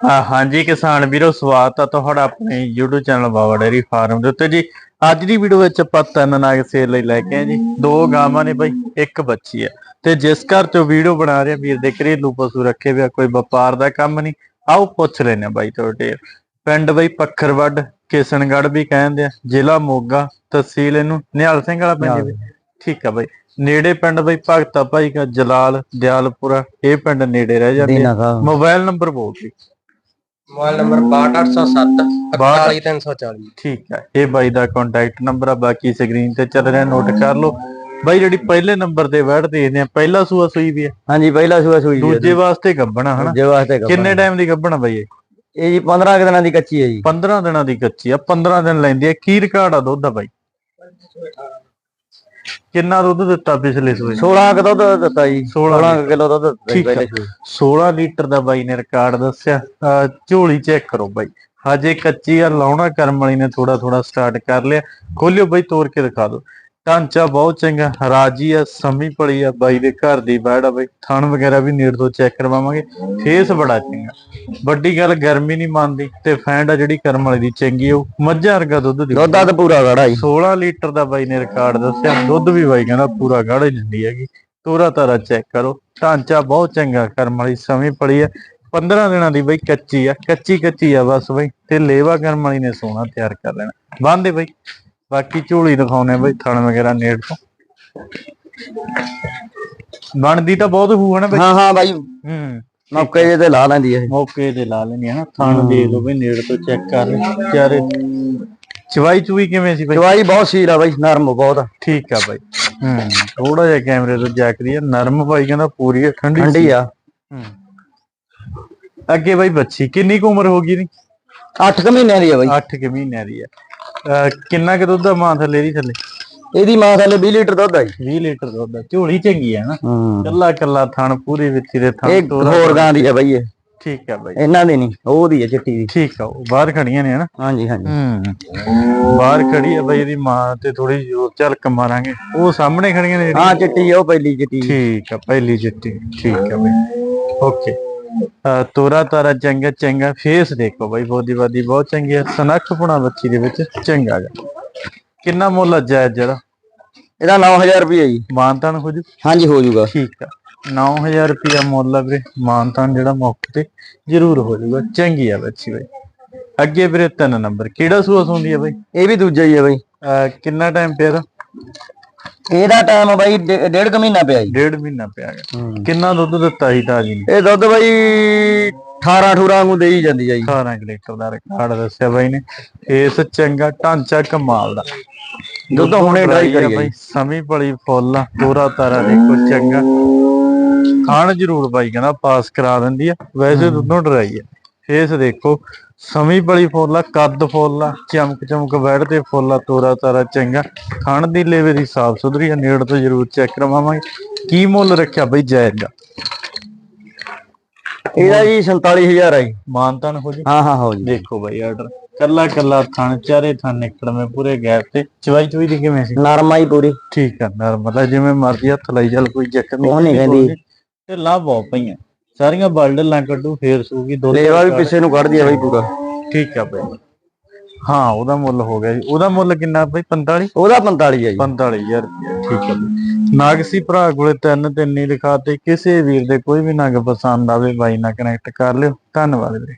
ਹਾਂਜੀ ਕਿਸਾਨ ਵੀਰੋ ਸਵਾਗਤ ਆ ਤੁਹਾਡਾ ਆਪਣੇ YouTube channel Baba dairy farm ਦੇ ਉੱਤੇ ਜੀ। ਅੱਜ ਦੀ ਵੀਡੀਓ ਵਿੱਚ ਆਪਾਂ ਤਿੰਨ ਨਾਗ ਸੇਲ ਲਈ ਲੈ ਕੇ ਆਏ ਜੀ। ਦੋ ਗਾਵਾਂ ਨੇ ਬਾਈ ਇੱਕ ਬੱਚੀ ਆ। ਤੇ ਜਿਸ ਘਰ ਚੋਂ ਵੀਡੀਓ ਬਣਾ ਰਿਹਾ ਵੀਰ ਦੇ ਘਰੇਲੂ ਪਸ਼ੂ ਰੱਖੇ ਹੋਇਆ ਕੋਈ ਵਪਾਰ ਦਾ ਕੰਮ ਨਹੀਂ। ਆਓ ਪੁੱਛ ਲੈਨੇ ਆ ਬਾਈ ਤੁਹਾਡੇ। ਪਿੰਡ ਬਾਈ ਪੱਖਰਵੱਡ ਕਿਸ਼ਨਗੜ੍ਹ ਵੀ ਕਹਿੰਦੇ ਆ ਜ਼ਿਲ੍ਹਾ ਮੋਗਾ ਤਹਿਸੀਲ ਇਹਨੂੰ ਨਿਹਾਲ ਸਿੰਘ ਵਾਲਾ ਪਿੰਡ ਜੀ। ਠੀਕ ਆ ਬਾਈ। ਨੇੜੇ ਪਿੰਡ ਬਾਈ ਭਗਤਾ ਭਾਈ ਕਾ ਜਲਾਲ ਦਿਆਲਪੁਰਾ ਇਹ ਪਿੰਡ ਨੇੜੇ ਰਹਿ ਜਾਂਦੇ ਮੋਬਾਈਲ ਨੰਬਰ ਬੋਲ ਜੀ ਮੋਬਾਈਲ ਨੰਬਰ 62807 41340 ਠੀਕ ਹੈ ਇਹ ਬਾਈ ਦਾ ਕੰਟੈਕਟ ਨੰਬਰ ਆ ਬਾਕੀ ਸਕਰੀਨ ਤੇ ਚੱਲ ਰਿਹਾ ਨੋਟ ਕਰ ਲਓ। ਬਾਈ ਜਿਹੜੀ ਪਹਿਲੇ ਨੰਬਰ ਤੇ ਵੜ ਦੇਖਦੇ ਆ ਪਹਿਲਾ ਸੂਆ ਸੂਈ ਵੀ ਹੈ ਹਾਂਜੀ ਪਹਿਲਾ ਸੂਆ ਸੂਈ ਜੀ ਦੂਜੇ ਵਾਸਤੇ ਗੱਬਣਾ ਹਨਾ? ਦੂਜੇ ਵਾਸਤੇ ਗੱਭਣ। ਕਿੰਨੇ ਟਾਈਮ ਦੀ ਗੱਬਣਾ ਬਾਈ ਇਹ? ਇਹ ਜੀ 15 ਕੁ ਦਿਨਾਂ ਦੀ ਕੱਚੀ ਹੈ ਜੀ। 15 ਦਿਨਾਂ ਦੀ ਕੱਚੀ ਆ 15 ਦਿਨ ਲੈਂਦੀ ਆ। ਕੀ ਰਿਕਾਰਡ ਆ ਦੁੱਧ ਦਾ ਬਾਈ? ਕਿੰਨਾ ਦੁੱਧ ਦਿੱਤਾ ਪਿਛਲੇ ਸੂਏ 16 ਕੁ ਦੁੱਧ ਦਿੱਤਾ ਜੀ 16 16 ਕਿਲੋ ਦੁੱਧ ਦਿੱਤਾ ਜੀ ਠੀਕ ਆ। ਪਹਿਲੇ ਸੂਏ 16 ਲੀਟਰ ਦਾ ਬਾਈ ਨੇ ਰਿਕਾਰਡ ਦੱਸਿਆ। ਅਹ ਝੋਲੀ ਚੈੱਕ ਕਰੋ ਬਾਈ। ਹਜੇ ਕੱਚੀ ਆ ਲਾਉਣਾ ਕਰਮ ਵਾਲੀ ਨੇ ਥੋੜਾ ਥੋੜਾ ਸਟਾਰਟ ਕਰ ਲਿਆ। ਖੋਲਿਓ ਬਾਈ ਤੋੜ ਕੇ ਦਿਖਾ ਦਿਓ। ਢਾਂਚਾ ਬਹੁਤ ਚੰਗਾ ਰਾਜੀ ਆ ਸਮੀ ਪੜੀ ਆ ਬਾਈ ਦੇ ਘਰ ਦੀ ਬੈੜ ਆ ਬਾਈ। ਥਣ ਵਗੈਰਾ ਵੀ ਨੇੜ ਤੋਂ ਚੈੱਕ ਕਰਵਾਵਾਂਗੇ ਫੇਸ ਬੜਾ ਚੰਗਾ। ਵੱਡੀ ਗੱਲ ਗਰਮੀ ਨਹੀਂ ਮੰਨਦੀ ਤੇ ਫੈਂਡ ਆ ਜਿਹੜੀ ਕਰਮ ਵਾਲੀ ਦੀ ਚੰਗੀ ਉਹ। ਮੱਝਾਂ ਵਰਗਾ ਦੁੱਧ ਦੀ ਦੁੱਧ ਦਾ ਪੂਰਾ ਗੜਾ ਜੀ 16 ਲੀਟਰ ਦਾ ਬਾਈ ਨੇ ਰਿਕਾਰਡ ਦੱਸਿਆ ਦੁੱਧ ਵੀ ਬਾਈ ਕਹਿੰਦਾ ਪੂਰਾ ਗਾੜਾ ਹੀ ਦਿੰਦੀ ਹੈਗੀ। ਤੋਰਾ ਤਾਰਾ ਚੈੱਕ ਕਰੋ। ਢਾਂਚਾ ਬਹੁਤ ਚੰਗਾ ਕਰਮ ਵਾਲੀ ਸਮੀ ਪੜੀ ਆ। 15 ਦਿਨਾਂ ਦੀ ਬਈ ਕੱਚੀ ਆ ਕੱਚੀ ਕੱਚੀ ਆ ਬਸ ਬਈ। ਤੇ ਲੇਵਾ ਕਰਮ ਵਾਲੀ ਨੇ ਸੋਨਾ ਤਿਆਰ ਕਰ ਲੈਣਾ। ਬੰਦੇ ਬਈ। ਬਾਕੀ ਝੋਲੀ ਦਿਖਾਉਨੇ ਬਈ ਥਣ ਵਗੈਰਾ ਨੇੜ ਤੋਂ। ਬਣਦੀ ਤਾਂ ਬਹੁਤ ਹੂ ਹੈ ਨਾ ਬਈ? ਹਾਂ ਹਾਂ ਬਾਈ। ਹੂੰ। ਮੌਕੇ ਜੇ ਤੇ ਲਾ ਲੈਂਦੀ ਹੈ ਮੌਕੇ ਤੇ ਲਾ ਲੈਣੀ ਹੈ ਨਾ ਥਣ ਦੇ ਲਓ ਬਈ ਨੇੜ ਤੋਂ ਚੈੱਕ ਕਰ ਲੈ ਚਾਰੇ ਚਵਾਈ ਚੂਈ ਕਿਵੇਂ ਸੀ ਬਈ? ਦਵਾਈ ਬਹੁਤ ਸੀਲ ਆ ਬਾਈ ਨਰਮ ਬਹੁਤ ਠੀਕ ਆ ਬਾਈ। ਹੂੰ ਥੋੜਾ ਜਿਹਾ ਕੈਮਰੇ ਤੋਂ ਜੈਕਦੀ ਆ ਨਰਮ ਭਾਈ ਕਹਿੰਦਾ ਪੂਰੀ ਠੰਡੀ ਠੰਡੀ ਆ। ਹੂੰ। ਅੱਗੇ ਬਾਈ ਬੱਚੀ ਕਿੰਨੀ ਕੁ ਉਮਰ ਹੋ ਗਈ ਨੀ 8 ਕੁ ਮਹੀਨਿਆਂ ਦੀ ਆ ਬਾਈ। 8 ਕਿ ਮਹੀਨਿਆਂ ਦੀ ਆ। ਕਿੰਨਾ ਕੁ ਦੁੱਧ ਦਾ ਮਾਂ ਥੱਲੇ ਦੀ ਥੱਲੇ? ਇਹਦੀ ਮਾਂ ਥੱਲੇ 20 ਲੀਟਰ ਦੁੱਧ ਆ ਜੀ। 20 ਲੀਟਰ ਦੁੱਧ ਦਾ ਝੋਲੀ ਚੰਗੀ ਆ ਨਾ। ਹੂੰ। ਕੱਲਾ ਕੱਲਾ ਥਣ ਪੂਰੀ ਵਿੱਚੀ ਦੇ ਥਣ ਇਹ ਹੋਰ ਗਾਂ ਦੀ ਆ ਬਾਈ ਇਹ। ਠੀਕ ਆ ਬਾਈ। ਇਹਨਾਂ ਦੀ ਨਹੀਂ ਉਹਦੀ ਆ ਚਿੱਟੀ ਦੀ। ਠੀਕ ਆ ਉਹ ਬਾਹਰ ਖੜੀਆਂ ਨੇ ਹਨਾ। ਹਾਂਜੀ ਹਾਂਜੀ। ਹੂੰ। ਬਾਹਰ ਖੜੀ ਆ ਬਾਈ ਇਹਦੀ ਮਾਂ ਤੇ ਥੋੜੀ ਜ਼ੋਰ ਝਲਕ ਮਾਰਾਂਗੇ। ਉਹ ਸਾਹਮਣੇ ਖੜੀਆਂ ਨੇ ਹਾਂ ਚਿੱਟੀ ਆ, ਉਹ ਪਹਿਲੀ ਚਿੱਟੀ। ਠੀਕ ਆ ਪਹਿਲੀ ਚਿੱਟੀ। ਠੀਕ ਆ ਬਈ। ਓਕੇ। ਤੋਰਾ ਤਾਰਾ ਚੰਗਾ ਚੰਗਾ ਫੇਸ ਦੇਖੋ ਬਾਈ ਬੋਦੀ ਬਾਦੀ ਬਹੁਤ ਚੰਗੀ ਆ ਸਨੱਖ ਪੁਣਾ ਬੱਚੀ ਦੇ ਵਿੱਚ ਚੰਗਾ ਗਾ। ਕਿੰਨਾ ਮੁੱਲ ਜਾਇਜ਼ ਜਿਹੜਾ ਇਹਦਾ 9000 ਰੁਪਏ ਜੀ। ਮਾਨਤਾਨ ਹੋ ਜੂ? ਹਾਂਜੀ ਹੋ ਜਾਊਗਾ ਠੀਕ ਆ। 9000 ਰੁਪਿਆ ਮੁੱਲ ਆ ਵੀਰੇ। ਮਾਨਤਾਨ ਜਿਹੜਾ ਮੌਕੇ ਤੇ ਜ਼ਰੂਰ ਹੋ ਜਾਊਗਾ ਚੰਗੀ ਆ ਬੱਚੀ ਬਾਈ। ਅੱਗੇ ਵੀਰੇ ਤਿੰਨ ਨੰਬਰ। ਕਿਹੜਾ ਸੂਆ ਸੁੰਦੀ ਆ ਬਾਈ? ਇਹ ਵੀ ਦੂਜਾ ਹੀ ਆ ਬਾਈ। ਕਿੰਨਾ ਟਾਈਮ ਪਿਆ ਇਹਦਾ? ਇਹਦਾ ਟਾਈਮ ਬਾਈ ਡੇ- ਡੇਢ ਕੁ ਮਹੀਨਾ ਪਿਆ ਜੀ। ਡੇਢ ਮਹੀਨਾ ਪਿਆ ਗਾ ਕਿੰਨਾ ਦੁੱਧ ਦਿੱਤਾ ਸੀ ਤਾਜੀ ਨੇ? ਇਹ ਦੁੱਧ ਬਾਈ 18 18 ਨੂੰ ਦੇਈ ਜਾਂਦੀ ਆ ਜੀ। 18 ਕੁ ਲੀਟਰ ਦਾ ਰਿਕਾਰਡ ਦੱਸਿਆ ਬਾਈ ਨੇ। ਇਸ ਚੰਗਾ ਢਾਂਚਾ ਕਮਾਲ ਦਾ। ਦੁੱਧ ਹੁਣੇ ਡਰਾਈ ਕਰੀ ਬਾਈ। ਸਮੀ ਪਲੀ ਫੁੱਲ ਆ ਪੂਰਾ ਤਾਰਾ ਦੇਖੋ ਚੰਗਾ। ਖਾਣ ਜ਼ਰੂਰ ਬਾਈ ਕਹਿੰਦਾ ਪਾਸ ਕਰਾ ਦਿੰਦੀ ਆ। ਵੈਸੇ ਦੁੱਧੋਂ ਡਰਾਈ ਆ। ਫੇਸ ਦੇਖੋ ਸਮੀ ਪਲੀ ਫੁੱਲ ਆ ਕੱਦ ਫੁੱਲ ਆ ਚਮਕ ਚਮਕ ਬੈਠ ਤੇ ਫੁੱਲ ਆ ਤੋਰਾ ਤਾਰਾ ਚੰਗਾ। ਖਾਣ ਦੀ ਲੇਵੇ ਦੀ ਸਾਫ਼ ਸੁਥਰੀ ਆ ਨੇੜ ਤੋਂ ਜ਼ਰੂਰ ਚੈੱਕ ਕਰਵਾਵਾਂਗੇ। ਕੀ ਮੁੱਲ ਰੱਖਿਆ ਬਾਈ ਜਾਇਜ਼ ਦਾ? ਇਹਦਾ ਜੀ 47000 ਆ ਜੀ। ਮਾਨਤਾਨ ਹੋ ਜੀ? ਹਾਂ ਹਾਂ ਹੋ ਜੀ। ਦੇਖੋ ਬਾਈ ਆਰਡਰ ਕੱਲਾ ਕੱਲਾ ਥਣ ਚਾਰੇ ਥਣ ਨਿਕਲਵੇਂ ਪੂਰੇ ਗੈਪ ਤੇ। ਚਵਾਈ ਚੁਈ ਦੀ ਕਿਵੇਂ ਸੀ? ਨਰਮਾ ਹੀ ਪੂਰੀ। ਠੀਕ ਆ ਨਰਮਦਾ ਜਿਵੇਂ ਮਰਜ਼ੀ ਹੱਥ ਲਾਈ ਚੱਲ ਕੋਈ ਚੱਕਰ ਨਹੀਂ ਉਹ ਕਹਿੰਦੀ। ਤੇ ਲਾਭ ਬਹੁਤ ਪਈਆਂ। ਸਾਰੀਆਂ ਬਲਡਲਾਂ ਕੱਢੂ ਫੇਰ ਸੂਗੀ ਦੋ ਲੇਵਾ ਵੀ ਪਿੱਛੇ ਨੂੰ ਕੱਢਦੀ ਆ ਬਾਈ ਪੂਰਾ। ਠੀਕ ਆ ਬਾਈ। ਹਾਂ ਉਹਦਾ ਮੁੱਲ ਹੋ ਗਿਆ ਜੀ। ਉਹਦਾ ਮੁੱਲ ਕਿੰਨਾ ਬਾਈ? 45 ਉਹਦਾ 45 ਆ ਜੀ। 45000 ਰੁਪਏ ਠੀਕ ਆ ਬਾਈ। ਨਾਗਸੀ ਭਰਾ ਕੋਲੇ ਤਿੰਨ ਤਿੰਨ ਹੀ ਲਿਖਾਤੇ। ਕਿਸੇ ਵੀਰ ਦੇ ਕੋਈ ਵੀ ਨਗ ਪਸੰਦ ਆਵੇ ਬਾਈ ਨਾਲ ਕਨੈਕਟ ਕਰ ਲਿਓ। ਧੰਨਵਾਦ ਵੀਰੇ।